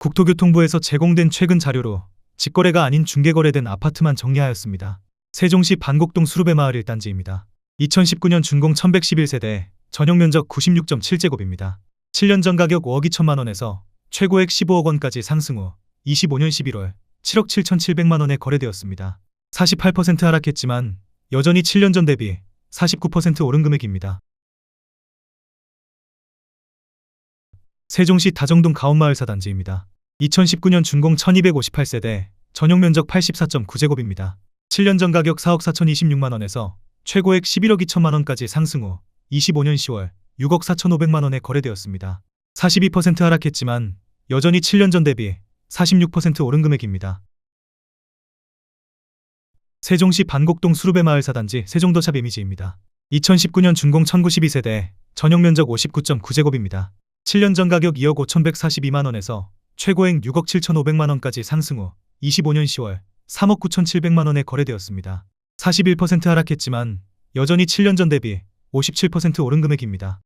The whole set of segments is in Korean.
국토교통부에서 제공된 최근 자료로 직거래가 아닌 중개거래된 아파트만 정리하였습니다. 세종시 반곡동 수루배 마을 1단지입니다. 2019년 준공 1111세대, 전용 면적 96.7제곱입니다. 7년 전 가격 5억 2천만 원에서 최고액 15억 원까지 상승 후 25년 11월 7억 7천7백만 원에 거래되었습니다. 48% 하락했지만 여전히 7년 전 대비 49% 오른 금액입니다. 세종시 다정동 가온마을 사단지입니다. 2019년 준공 1258세대, 전용 면적 84.9제곱입니다. 7년 전 가격 4억 4,026만 원에서 최고액 11억 2천만 원까지 상승 후 25년 10월 6억 4,500만 원에 거래되었습니다. 42% 하락했지만 여전히 7년 전 대비 46% 오른 금액입니다. 세종시 반곡동 수루배 마을 사단지 세종도샵 이미지입니다. 2019년 준공 1092세대, 전용 면적 59.9제곱입니다. 7년 전 가격 2억 5,142만 원에서 최고액 6억 7,500만 원까지 상승 후 25년 10월 3억 9,700만 원에 거래되었습니다. 41% 하락했지만 여전히 7년 전 대비 57% 오른 금액입니다.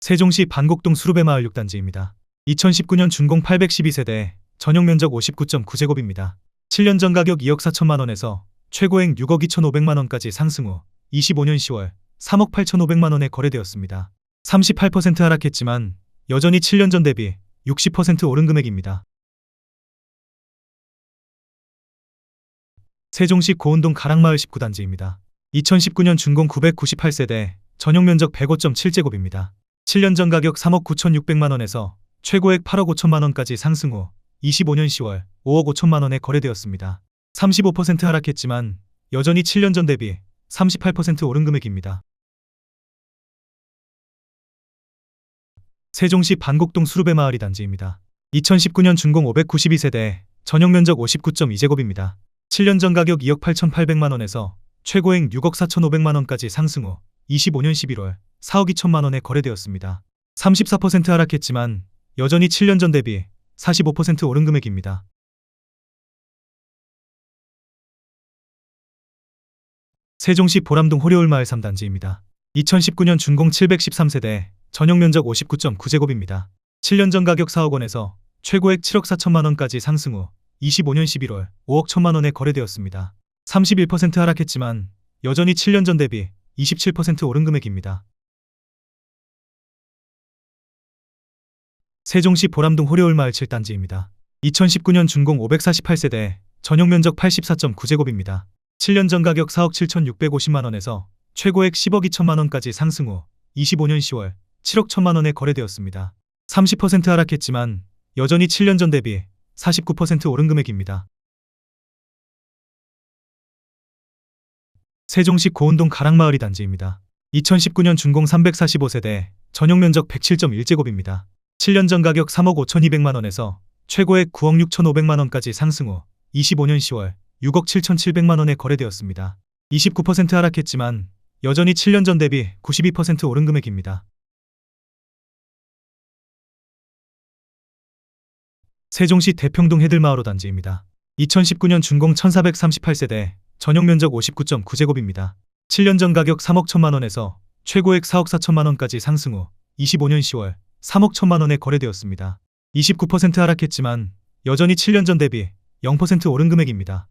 세종시 반곡동 수루배 마을 6단지입니다. 2019년 준공 812세대, 전용 면적 59.9제곱입니다. 7년 전 가격 2억 4천만 원에서 최고액 6억 2,500만 원까지 상승 후 25년 10월 3억 8,500만 원에 거래되었습니다. 38% 하락했지만 여전히 7년 전 대비 60% 오른 금액입니다. 세종시 고운동 가락마을 19단지입니다. 2019년 준공 998세대, 전용 면적 105.7제곱입니다. 7년 전 가격 3억 9,600만 원에서 최고액 8억 5천만 원까지 상승 후 25년 10월 5억 5천만 원에 거래되었습니다. 35% 하락했지만 여전히 7년 전 대비 38% 오른 금액입니다. 세종시 반곡동 수루배 마을이 단지입니다. 2019년 준공 592세대, 전용 면적 59.2제곱입니다. 7년 전 가격 2억 8,800만 원에서 최고액 6억 4,500만 원까지 상승 후 25년 11월 4억 2천만 원에 거래되었습니다. 34% 하락했지만 여전히 7년 전 대비 45% 오른 금액입니다. 세종시 보람동 호려울마을 3단지입니다. 2019년 준공 713세대, 전용 면적 59.9제곱입니다. 7년 전 가격 4억 원에서 최고액 7억 4천만 원까지 상승 후 25년 11월 5억 1천만 원에 거래되었습니다. 31% 하락했지만 여전히 7년 전 대비 27% 오른 금액입니다. 세종시 보람동 호려울마을 7단지입니다. 2019년 준공 548세대, 전용 면적 84.9제곱입니다. 7년 전 가격 4억 7,650만 원에서 최고액 10억 2천만 원까지 상승 후 25년 10월 7억 1천만 원에 거래되었습니다. 30% 하락했지만 여전히 7년 전 대비 49% 오른 금액입니다. 세종시 고운동 가락마을이 단지입니다. 2019년 준공 345세대, 전용 면적 107.1제곱입니다. 7년 전 가격 3억 5,200만 원에서 최고액 9억 6,500만 원까지 상승 후 25년 10월 6억 7,700만 원에 거래되었습니다. 29% 하락했지만 여전히 7년 전 대비 92% 오른 금액입니다. 세종시 대평동 해들마을호 단지입니다. 2019년 준공 1438세대, 전용 면적 59.9제곱입니다. 7년 전 가격 3억 1천만 원에서 최고액 4억 4천만 원까지 상승 후 25년 10월 3억 1천만 원에 거래되었습니다. 29% 하락했지만 여전히 7년 전 대비 0% 오른 금액입니다.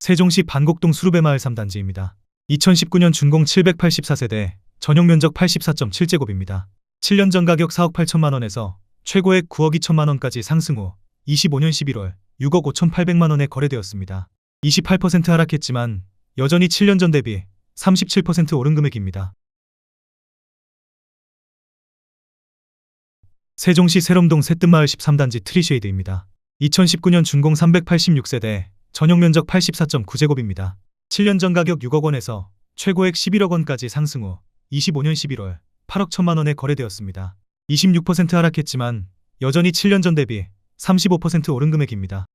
세종시 반곡동 수루배 마을 3단지입니다. 2019년 준공 784세대, 전용 면적 84.7제곱입니다. 7년 전 가격 4억 8천만 원에서 최고액 9억 2천만 원까지 상승 후 25년 11월 6억 5천8백만 원에 거래되었습니다. 28% 하락했지만 여전히 7년 전 대비 37% 오른 금액입니다. 세종시 세롬동 새뜸마을 13단지 트리쉐이드입니다. 2019년 준공 386세대, 전용 면적 84.9제곱입니다. 7년 전 가격 6억 원에서 최고액 11억 원까지 상승 후 25년 11월 8억 1천만 원에 거래되었습니다. 26% 하락했지만 여전히 7년 전 대비 35% 오른 금액입니다.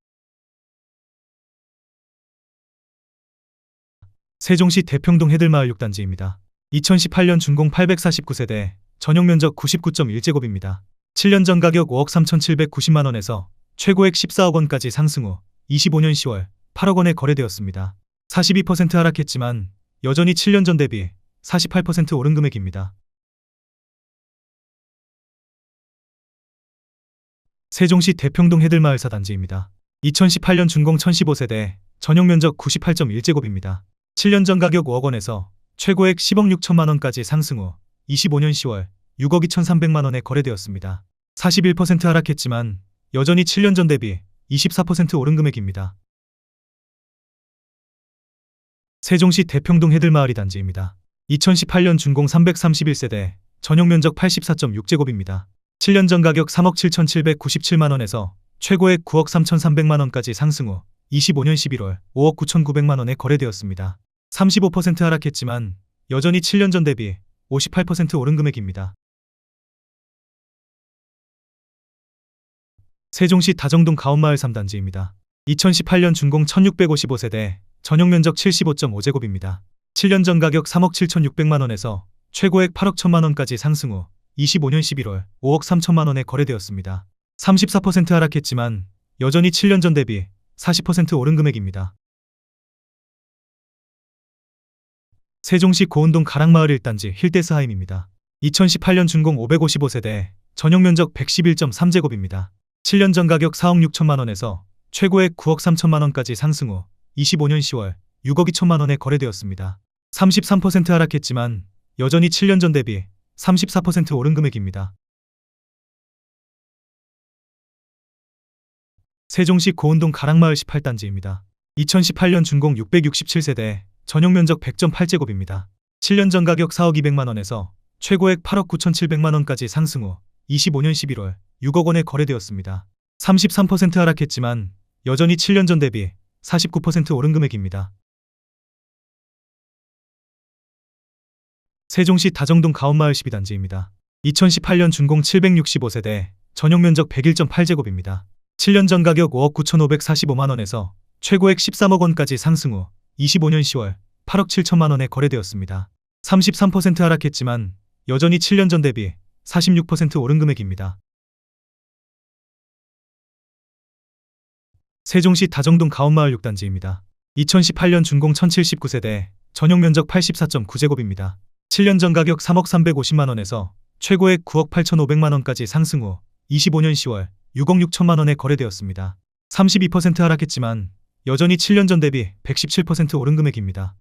세종시 대평동 해들마을 6단지입니다. 2018년 준공 849세대, 전용 면적 99.1제곱입니다. 7년 전 가격 5억 3,790만 원에서 최고액 14억 원까지 상승 후 25년 10월 8억 원에 거래되었습니다. 42% 하락했지만 여전히 7년 전 대비 48% 오른 금액입니다. 세종시 대평동 해들마을사 단지입니다. 2018년 준공 1015세대, 전용 면적 98.1제곱입니다. 7년 전 가격 5억 원에서 최고액 10억 6천만 원까지 상승 후 25년 10월 6억 2,300만 원에 거래되었습니다. 41% 하락했지만 여전히 7년 전 대비 24% 오른 금액입니다. 세종시 대평동 해들마을이 단지입니다. 2018년 준공 331세대, 전용 면적 84.6제곱입니다. 7년 전 가격 3억 7,797만 원에서 최고액 9억 3,300만 원까지 상승 후 25년 11월 5억 9,900만 원에 거래되었습니다. 35% 하락했지만 여전히 7년 전 대비 58% 오른 금액입니다. 세종시 다정동 가온마을 3단지입니다. 2018년 준공 1655세대, 전용 면적 75.5제곱입니다. 7년 전 가격 3억 7,600만 원에서 최고액 8억 1천만 원까지 상승 후 25년 11월 5억 3천만 원에 거래되었습니다. 34% 하락했지만 여전히 7년 전 대비 40% 오른 금액입니다. 세종시 고운동 가락마을 1단지 힐데스하임입니다. 2018년 준공 555세대, 전용 면적 111.3제곱입니다. 7년 전 가격 4억 6천만 원에서 최고액 9억 3천만 원까지 상승 후 25년 10월 6억 2천만 원에 거래되었습니다. 33% 하락했지만 여전히 7년 전 대비 34% 오른 금액입니다. 세종시 고운동 가락마을 18단지입니다. 2018년 준공 667세대, 전용 면적 100.8제곱입니다. 7년 전 가격 4억 200만 원에서 최고액 8억 9,700만 원까지 상승 후 25년 11월 6억 원에 거래되었습니다. 33% 하락했지만 여전히 7년 전 대비 49% 오른 금액입니다. 세종시 다정동 가온마을 12단지입니다. 2018년 준공 765세대, 전용 면적 101.8제곱입니다. 7년 전 가격 5억 9,545만 원에서 최고액 13억 원까지 상승 후 25년 10월 8억 7천만 원에 거래되었습니다. 33% 하락했지만 여전히 7년 전 대비 46% 오른 금액입니다. 세종시 다정동 가온마을 6단지입니다. 2018년 준공 1079세대, 전용 면적 84.9제곱입니다. 7년 전 가격 3억 350만 원에서 최고액 9억 8,500만 원까지 상승 후 25년 10월 6억 6천만 원에 거래되었습니다. 32% 하락했지만 여전히 7년 전 대비 117% 오른 금액입니다.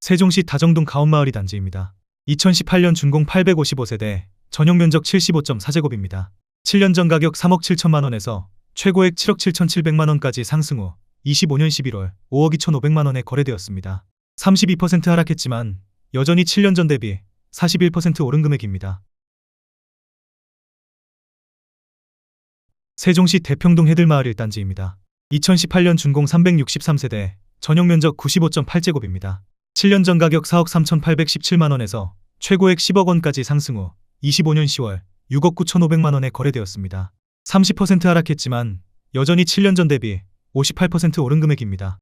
세종시 다정동 가온마을이 단지입니다. 2018년 준공 855세대, 전용 면적 75.4제곱입니다. 7년 전 가격 3억 7천만 원에서 최고액 7억 7,700만 원까지 상승 후 25년 11월 5억 2,500만 원에 거래되었습니다. 32% 하락했지만 여전히 7년 전 대비 41% 오른 금액입니다. 세종시 대평동 해들마을 1단지입니다. 2018년 준공 363세대, 전용 면적 95.8제곱입니다. 7년 전 가격 4억 3,817만 원에서 최고액 10억 원까지 상승 후 25년 10월 6억 9,500만 원에 거래되었습니다. 30% 하락했지만 여전히 7년 전 대비 58% 오른 금액입니다.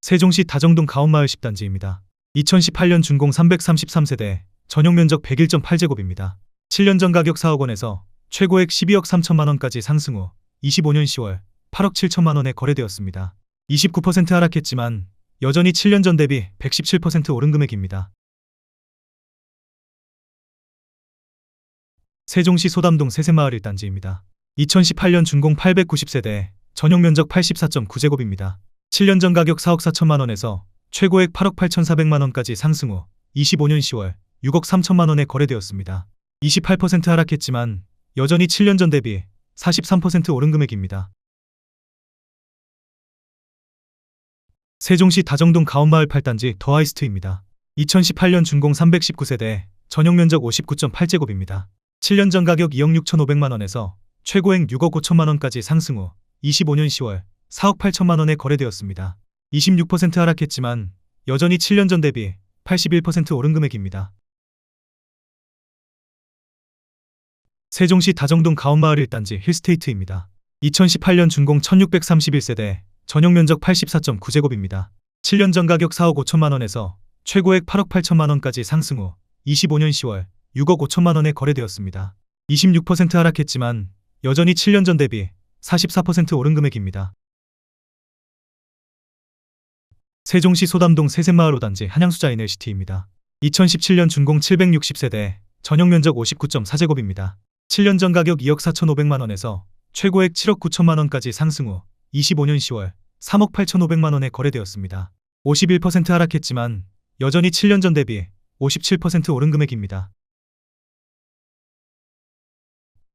세종시 다정동 가온마을 10단지입니다. 2018년 준공 333세대, 전용 면적 101.8제곱입니다. 7년 전 가격 4억 원에서 최고액 12억 3천만 원까지 상승 후 25년 10월 8억 7천만 원에 거래되었습니다. 29% 하락했지만 여전히 7년 전 대비 117% 오른 금액입니다. 세종시 소담동 세세마을 1단지입니다. 2018년 준공 890세대, 전용 면적 84.9제곱입니다. 7년 전 가격 4억 4천만 원에서 최고액 8억 8,400만 원까지 상승 후 25년 10월 6억 3천만 원에 거래되었습니다. 28% 하락했지만 여전히 7년 전 대비 43% 오른 금액입니다. 세종시 다정동 가온마을 8단지 더하이스트입니다. 2018년 준공 319세대, 전용 면적 59.8제곱입니다. 7년 전 가격 2억 6천5백만 원에서 최고액 6억 5천만 원까지 상승 후 25년 10월 4억 8천만 원에 거래되었습니다. 26% 하락했지만 여전히 7년 전 대비 81% 오른 금액입니다. 세종시 다정동 가온마을 1단지 힐스테이트입니다. 2018년 준공 1631세대, 전용 면적 84.9제곱입니다. 7년 전 가격 4억 5천만 원에서 최고액 8억 8천만 원까지 상승 후 25년 10월 6억 5천만 원에 거래되었습니다. 26% 하락했지만 여전히 7년 전 대비 44% 오른 금액입니다. 세종시 소담동 세샘마을 5단지 한양수자 이넬시티입니다. 2017년 준공 760세대, 전용 면적 59.4제곱입니다. 7년 전 가격 2억 4천5백만 원에서 최고액 7억 9천만 원까지 상승 후 25년 10월 3억 8천5백만 원에 거래되었습니다. 51% 하락했지만 여전히 7년 전 대비 57% 오른 금액입니다.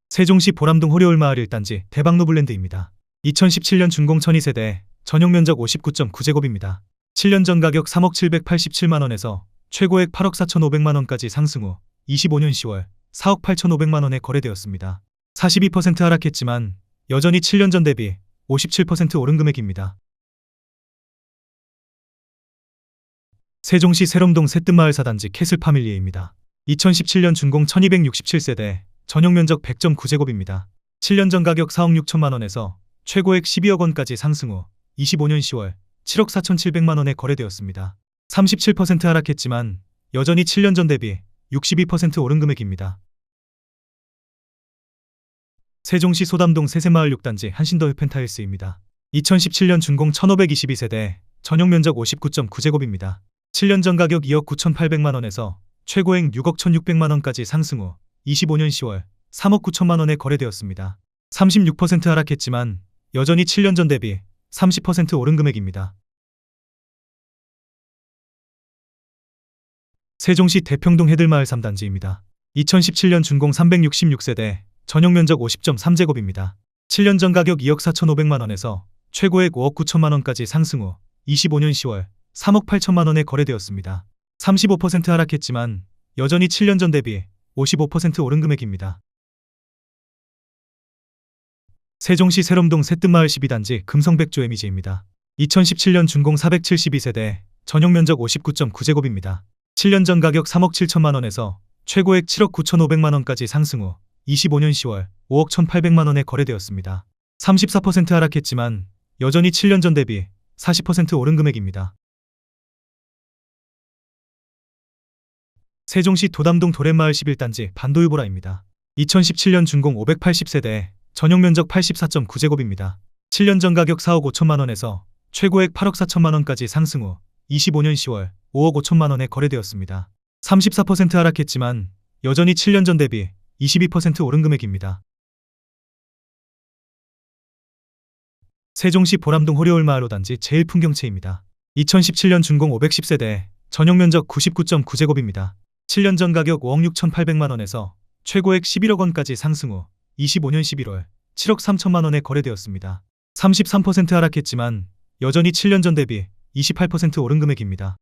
세종시 보람동 호리올마을 1단지 대박노블랜드입니다. 2017년 준공 12세대, 전용 면적 59.9제곱입니다. 7년 전 가격 3억 787만 원에서 최고액 8억 4천5백만 원까지 상승 후 25년 10월 4억 8천5백만 원에 거래되었습니다. 42% 하락했지만 여전히 7년 전 대비 57% 오른 금액입니다. 세종시 세롬동 새뜸마을 사단지 캐슬 파밀리에입니다. 2017년 준공 1267세대, 전용 면적 100.9제곱입니다. 7년 전 가격 4억 6천만 원에서 최고액 12억 원까지 상승 후 25년 10월 7억 4천7백만 원에 거래되었습니다. 37% 하락했지만 여전히 7년 전 대비 62% 오른 금액입니다. 세종시 소담동 세세마을 6단지 한신더 펜타일스입니다. 2017년 준공 1522세대, 전용 면적 59.9제곱입니다. 7년 전 가격 2억 9,800만 원에서 최고액 6억 1,600만 원까지 상승 후 25년 10월 3억 9천만 원에 거래되었습니다. 36% 하락했지만 여전히 7년 전 대비 30% 오른 금액입니다. 세종시 대평동 해들마을 3단지입니다. 2017년 준공 366세대, 전용 면적 50.3제곱입니다. 7년 전 가격 2억 4천5백만 원에서 최고액 5억 9천만 원까지 상승 후 25년 10월 3억 8천만 원에 거래되었습니다. 35% 하락했지만 여전히 7년 전 대비 55% 오른 금액입니다. 세종시 세롬동 새뜸마을 12단지 금성백조 에미지입니다. 2017년 준공 472세대, 전용 면적 59.9제곱입니다. 7년 전 가격 3억 7천만 원에서 최고액 7억 9천5백만 원까지 상승 후 25년 10월 5억 1,800만 원에 거래되었습니다. 34% 하락했지만 여전히 7년 전 대비 40% 오른 금액입니다. 세종시 도담동 도랜마을 11단지 반도유보라입니다. 2017년 준공 580세대, 전용 면적 84.9제곱입니다. 7년 전 가격 4억 5천만 원에서 최고액 8억 4천만 원까지 상승 후 25년 10월 5억 5천만 원에 거래되었습니다. 34% 하락했지만 여전히 7년 전 대비 22% 오른 금액입니다. 세종시 보람동 호리올마을 5단지 제일 풍경채입니다. 2017년 준공 510세대, 전용 면적 99.9제곱입니다. 7년 전 가격 5억 6천8백만 원에서 최고액 11억 원까지 상승 후 25년 11월 7억 3천만 원에 거래되었습니다. 33% 하락했지만 여전히 7년 전 대비 28% 오른 금액입니다.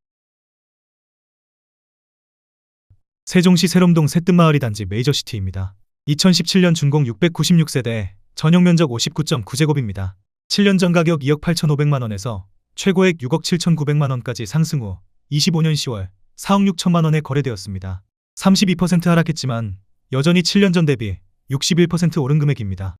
세종시 세롬동 새뜸마을이 단지 메이저시티입니다. 2017년 준공 696세대, 전용 면적 59.9제곱입니다. 7년 전 가격 2억 8천5백만 원에서 최고액 6억 7천9백만 원까지 상승 후 25년 10월 4억 6천만 원에 거래되었습니다. 32% 하락했지만 여전히 7년 전 대비 61% 오른 금액입니다.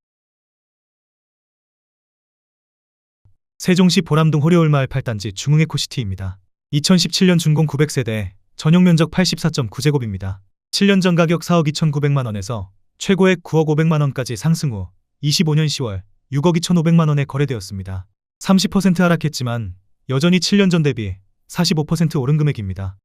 세종시 보람동 호리올마을 8단지 중흥에코시티입니다. 2017년 준공 900세대, 전용 면적 84.9제곱입니다. 7년 전 가격 4억 2천9백만 원에서 최고액 9억 5백만 원까지 상승 후 25년 10월 6억 2천5백만 원에 거래되었습니다. 30% 하락했지만 여전히 7년 전 대비 45% 오른 금액입니다.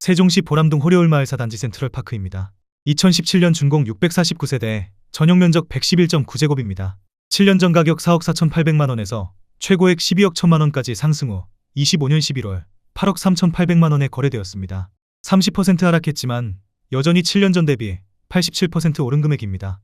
세종시 보람동 호리올마을 사 단지 센트럴파크입니다. 2017년 준공 649세대, 전용 면적 111.9제곱입니다. 7년 전 가격 4억 4천8백만 원에서 최고액 12억 1천만 원까지 상승 후 25년 11월 8억 3천8백만 원에 거래되었습니다. 30% 하락했지만 여전히 7년 전 대비 87% 오른 금액입니다.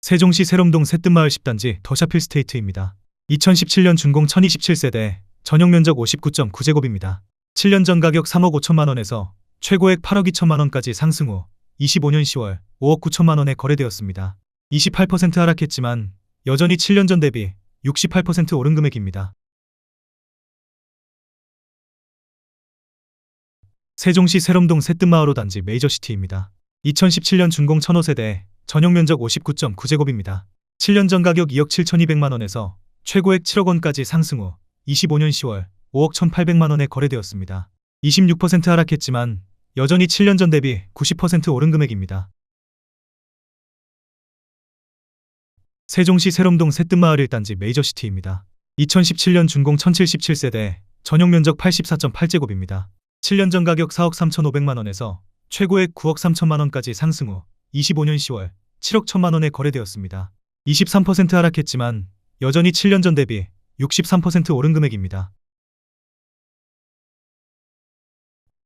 세종시 세롬동 새뜸마을 10단지 더샤필 스테이트입니다. 2017년 준공 1027세대, 전용 면적 59.9제곱입니다. 7년 전 가격 3억 5천만 원에서 최고액 8억 2천만 원까지 상승 후 25년 10월 5억 9천만 원에 거래되었습니다. 28% 하락했지만 여전히 7년 전 대비 68% 오른 금액입니다. 세종시 세롬동 새뜸마을호 단지 메이저시티입니다. 2017년 준공 1005세대, 전용 면적 59.9제곱입니다. 7년 전 가격 2억 7천2백만 원에서 최고액 7억 원까지 상승 후 25년 10월 5억 1,800만 원에 거래되었습니다. 26% 하락했지만 여전히 7년 전 대비 90% 오른 금액입니다. 세종시 세롬동 새뜸마을 1단지 메이저시티입니다. 2017년 준공 1077세대, 전용 면적 84.8제곱입니다. 7년 전 가격 4억 3,500만 원에서 최고액 9억 3천만 원까지 상승 후 25년 10월 7억 1천만 원에 거래되었습니다. 23% 하락했지만 여전히 7년 전 대비 63% 오른 금액입니다.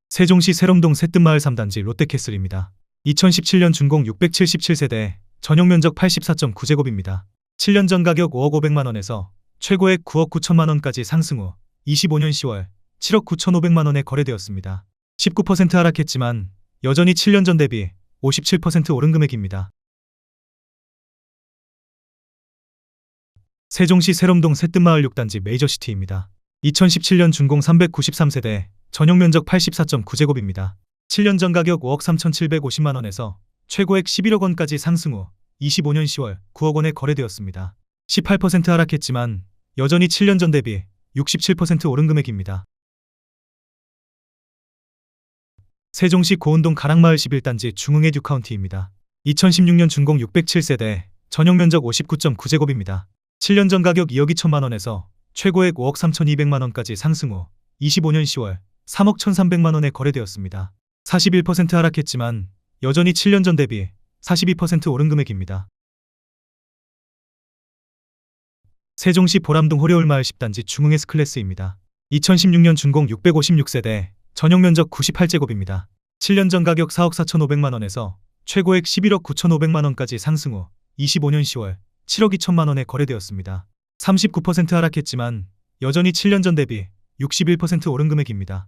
세종시 세롬동 새뜸마을 3단지 롯데캐슬입니다. 2017년 준공 677세대, 전용 면적 84.9제곱입니다. 7년 전 가격 5억 500만 원에서 최고액 9억 9천만 원까지 상승 후 25년 10월 7억 9천5백만 원에 거래되었습니다. 19% 하락했지만 여전히 7년 전 대비 57% 오른 금액입니다. 세종시 세롬동 새뜸마을 6단지 메이저시티입니다. 2017년 준공 393세대, 전용 면적 84.9제곱입니다. 7년 전 가격 5억 3,750만 원에서 최고액 11억 원까지 상승 후 25년 10월 9억 원에 거래되었습니다. 18% 하락했지만 여전히 7년 전 대비 67% 오른 금액입니다. 세종시 고운동 가락마을 11단지 중흥의 듀카운티입니다. 2016년 준공 607세대, 전용 면적 59.9제곱입니다. 7년 전 가격 2억 2천만 원에서 최고액 5억 3,200만 원까지 상승 후 25년 10월 3억 1,300만 원에 거래되었습니다. 41% 하락했지만 여전히 7년 전 대비 42% 오른 금액입니다. 세종시 보람동 호려울마을 10단지 중흥에스 클래스입니다. 2016년 준공 656세대, 전용 면적 98제곱입니다. 7년 전 가격 4억 4,500만 원에서 최고액 11억 9,500만 원까지 상승 후 25년 10월 7억 2천만 원에 거래되었습니다. 39% 하락했지만 여전히 7년 전 대비 61% 오른 금액입니다.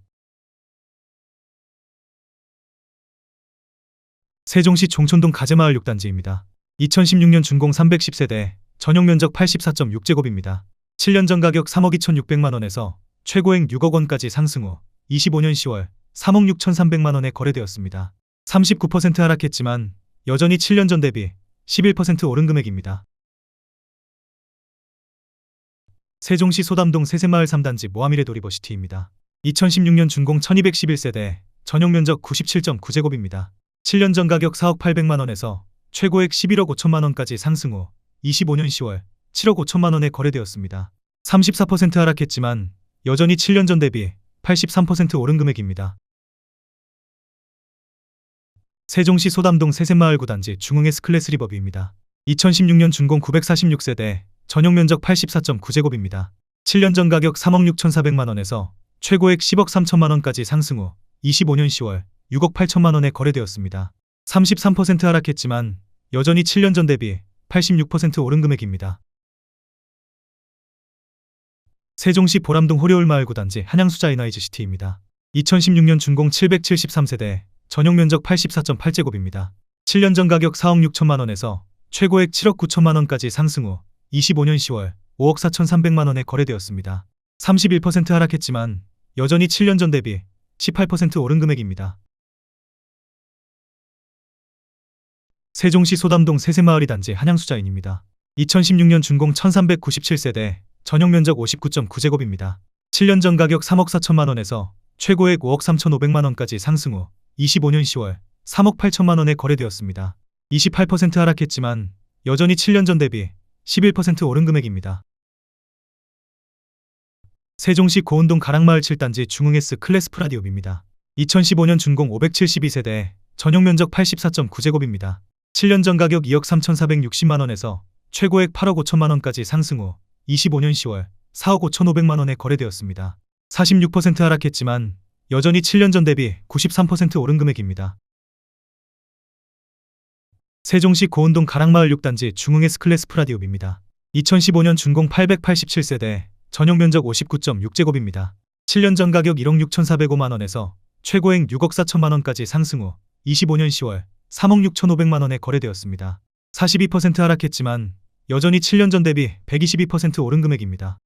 세종시 종촌동 가재마을 6단지입니다. 2016년 준공 310세대, 전용 면적 84.6제곱입니다. 7년 전 가격 3억 2,600만 원에서 최고액 6억 원까지 상승 후 25년 10월 3억 6,300만 원에 거래되었습니다. 39% 하락했지만 여전히 7년 전 대비 11% 오른 금액입니다. 세종시 소담동 세세마을 3단지 모하미레 도리버시티입니다. 2016년 준공 1211세대, 전용 면적 97.9제곱입니다. 7년 전 가격 4억 800만 원에서 최고액 11억 5천만 원까지 상승 후 25년 10월 7억 5천만 원에 거래되었습니다. 34% 하락했지만 여전히 7년 전 대비 83% 오른 금액입니다. 세종시 소담동 세샘마을 구단지 중흥의 스클래스 리버뷰입니다. 2016년 준공 946세대, 전용 면적 84.9제곱입니다. 7년 전 가격 3억 6,400만 원에서 최고액 10억 3천만 원까지 상승 후 25년 10월 6억 8천만 원에 거래되었습니다. 33% 하락했지만 여전히 7년 전 대비 86% 오른 금액입니다. 세종시 보람동 호려울마을 구단지 한양수자 이나이즈 시티입니다. 2016년 준공 773세대, 전용 면적 84.8제곱입니다. 7년 전 가격 4억 6천만 원에서 최고액 7억 9천만 원까지 상승 후 25년 10월 5억 4천3백만 원에 거래되었습니다. 31% 하락했지만 여전히 7년 전 대비 18% 오른 금액입니다. 세종시 소담동 세세마을이 단지 한양수자인입니다. 2016년 준공 1397세대, 전용 면적 59.9제곱입니다. 7년 전 가격 3억 4천만 원에서 최고액 5억 3천5백만 원까지 상승 후 25년 10월 3억 8천만 원에 거래되었습니다. 28% 하락했지만 여전히 7년 전 대비 11% 오른 금액입니다. 세종시 고운동 가락마을 7단지 중흥에스 클래스 프라디움입니다. 2015년 준공 572세대, 전용 면적 84.9제곱입니다. 7년 전 가격 2억 3,460만 원에서 최고액 8억 5천만 원까지 상승 후 25년 10월 4억 5천5백만 원에 거래되었습니다. 46% 하락했지만 여전히 7년 전 대비 93% 오른 금액입니다. 세종시 고운동 가락마을 6단지 중흥의 스클래스 프라디움입니다. 2015년 준공 887세대, 전용 면적 59.6제곱입니다. 7년 전 가격 1억 6,405만 원에서 최고액 6억 4천만 원까지 상승 후 25년 10월 3억 6천5백만 원에 거래되었습니다. 42% 하락했지만 여전히 7년 전 대비 122% 오른 금액입니다.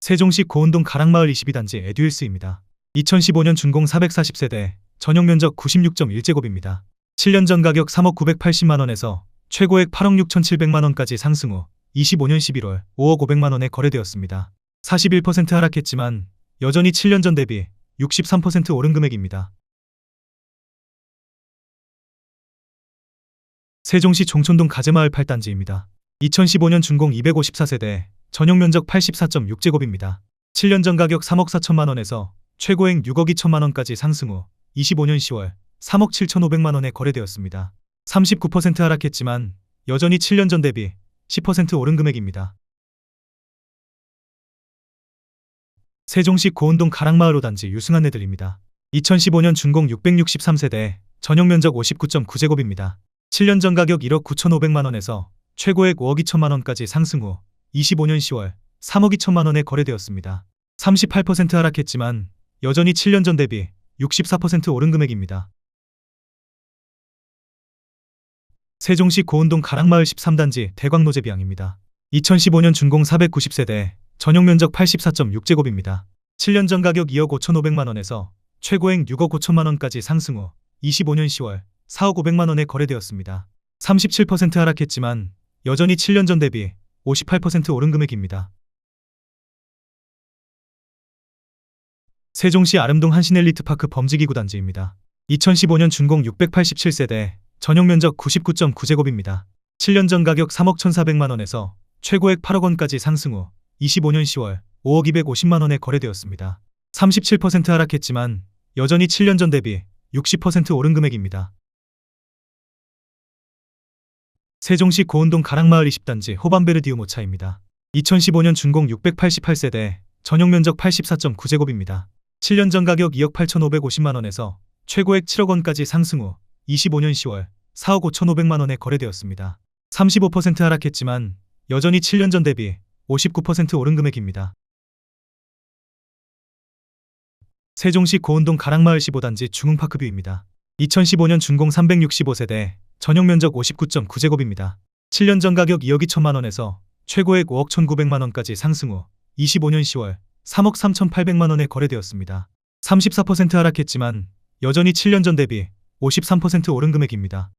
세종시 고운동 가락마을 22단지 에듀일스입니다. 2015년 준공 440세대, 전용 면적 96.1제곱입니다. 7년 전 가격 3억 980만 원에서 최고액 8억 6천7백만 원까지 상승 후 25년 11월 5억 5백만 원에 거래되었습니다. 41% 하락했지만 여전히 7년 전 대비 63% 오른 금액입니다. 세종시 종촌동 가재마을 8단지입니다. 2015년 준공 254세대, 전용 면적 84.6제곱입니다. 7년 전 가격 3억 4천만 원에서 최고액 6억 2천만 원까지 상승 후 25년 10월 3억 7천5백만 원에 거래되었습니다. 39% 하락했지만 여전히 7년 전 대비 10% 오른 금액입니다. 세종시 고운동 가락마을 5단지 유승한 애들입니다. 2015년 준공 663세대, 전용 면적 59.9제곱입니다. 7년 전 가격 1억 9천5백만 원에서 최고액 5억 2천만 원까지 상승 후 25년 10월 3억 2천만 원에 거래되었습니다. 38% 하락했지만 여전히 7년 전 대비 64% 오른 금액입니다. 세종시 고운동 가락마을 13단지 대광노제비양입니다. 2015년 준공 490세대, 전용 면적 84.6제곱입니다. 7년 전 가격 2억 5천5백만 원에서 최고액 6억 5천만 원까지 상승 후 25년 10월 4억 5백만 원에 거래되었습니다. 37% 하락했지만 여전히 7년 전 대비 58% 오른 금액입니다. 세종시 아름동 한신엘리트파크 범지기구 단지입니다. 2015년 준공 687세대, 전용 면적 99.9제곱입니다. 7년 전 가격 3억 1,400만 원에서 최고액 8억 원까지 상승 후 25년 10월 5억 250만 원에 거래되었습니다. 37% 하락했지만 여전히 7년 전 대비 60% 오른 금액입니다. 세종시 고운동 가락마을 20단지 호반베르디우 모차입니다. 2015년 준공 688세대, 전용 면적 84.9제곱입니다. 7년 전 가격 2억 8,550만 원에서 최고액 7억 원까지 상승 후 25년 10월 4억 5,500만 원에 거래되었습니다. 35% 하락했지만 여전히 7년 전 대비 59% 오른 금액입니다. 세종시 고운동 가락마을 15단지 중흥파크뷰입니다. 2015년 준공 365세대, 전용 면적 59.9제곱입니다. 7년 전 가격 2억 2천만 원에서 최고액 5억 1,900만 원까지 상승 후 25년 10월 3억 3,800만 원에 거래되었습니다. 34% 하락했지만 여전히 7년 전 대비 53% 오른 금액입니다.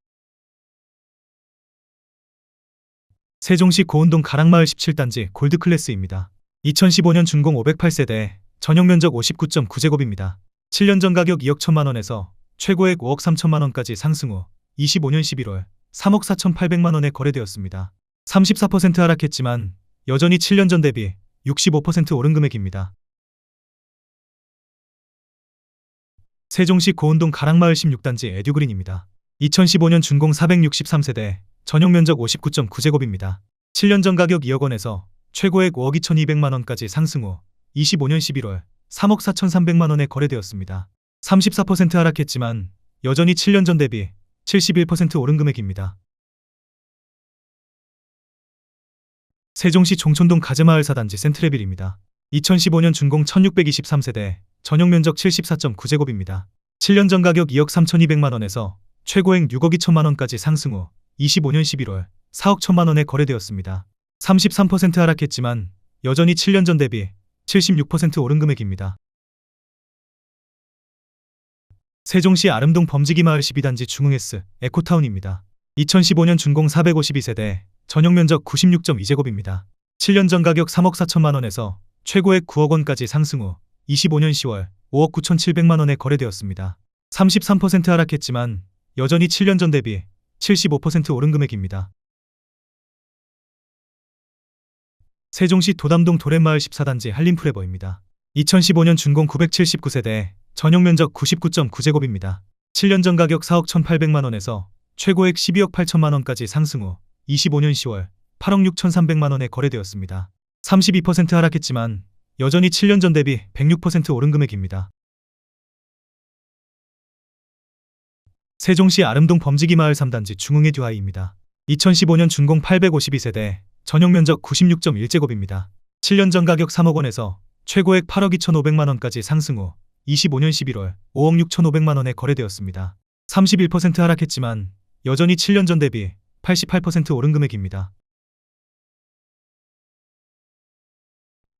세종시 고운동 가락마을 17단지 골드클래스입니다. 2015년 준공 508세대, 전용 면적 59.9제곱입니다. 7년 전 가격 2억 1천만 원에서 최고액 5억 3천만 원까지 상승 후 25년 11월 3억 4천 8백만 원에 거래되었습니다. 34% 하락했지만 여전히 7년 전 대비 65% 오른 금액입니다. 세종시 고운동 가락마을 16단지 에듀그린입니다. 2015년 준공 463세대, 전용 면적 59.9제곱입니다. 7년 전 가격 2억 원에서 최고액 5억 2,200만 원까지 상승 후 25년 11월 3억 4,300만 원에 거래되었습니다. 34% 하락했지만 여전히 7년 전 대비 71% 오른 금액입니다. 세종시 종촌동 가재마을 사단지 센트레빌입니다. 2015년 준공 1623세대, 전용 면적 74.9제곱입니다. 7년 전 가격 2억 3,200만 원에서 최고액 6억 2천만 원까지 상승 후 25년 11월 4억 1천만 원에 거래되었습니다. 33% 하락했지만 여전히 7년 전 대비 76% 오른 금액입니다. 세종시 아름동 범지기 마을 12단지 중흥S 에코타운입니다. 2015년 준공 452세대, 전용 면적 96.2제곱입니다. 7년 전 가격 3억 4천만 원에서 최고액 9억 원까지 상승 후 25년 10월 5억 9천7백만 원에 거래되었습니다. 33% 하락했지만 여전히 7년 전 대비 75% 오른 금액입니다. 세종시 도담동 도렛마을 14단지 한림프레버입니다. 2015년 준공 979세대, 전용 면적 99.9제곱입니다. 7년 전 가격 4억 1,800만 원에서 최고액 12억 8천만 원까지 상승 후 25년 10월 8억 6천3백만 원에 거래되었습니다. 32% 하락했지만 여전히 7년 전 대비 106% 오른 금액입니다. 세종시 아름동 범지기 마을 3단지 중흥의 듀하이입니다. 2015년 준공 852세대, 전용 면적 96.1제곱입니다. 7년 전 가격 3억 원에서 최고액 8억 2천5백만 원까지 상승 후 25년 11월 5억 6천5백만 원에 거래되었습니다. 31% 하락했지만 여전히 7년 전 대비 88% 오른 금액입니다.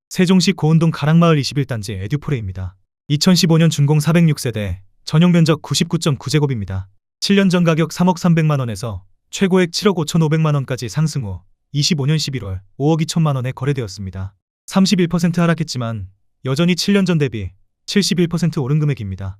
세종시 고운동 가락마을 21단지 에듀포레입니다. 2015년 준공 406세대, 전용 면적 99.9제곱입니다. 7년 전 가격 3억 3백만 원에서 최고액 7억 5천5백만 원까지 상승 후 25년 11월 5억 2천만 원에 거래되었습니다. 31% 하락했지만 여전히 7년 전 대비 71% 오른 금액입니다.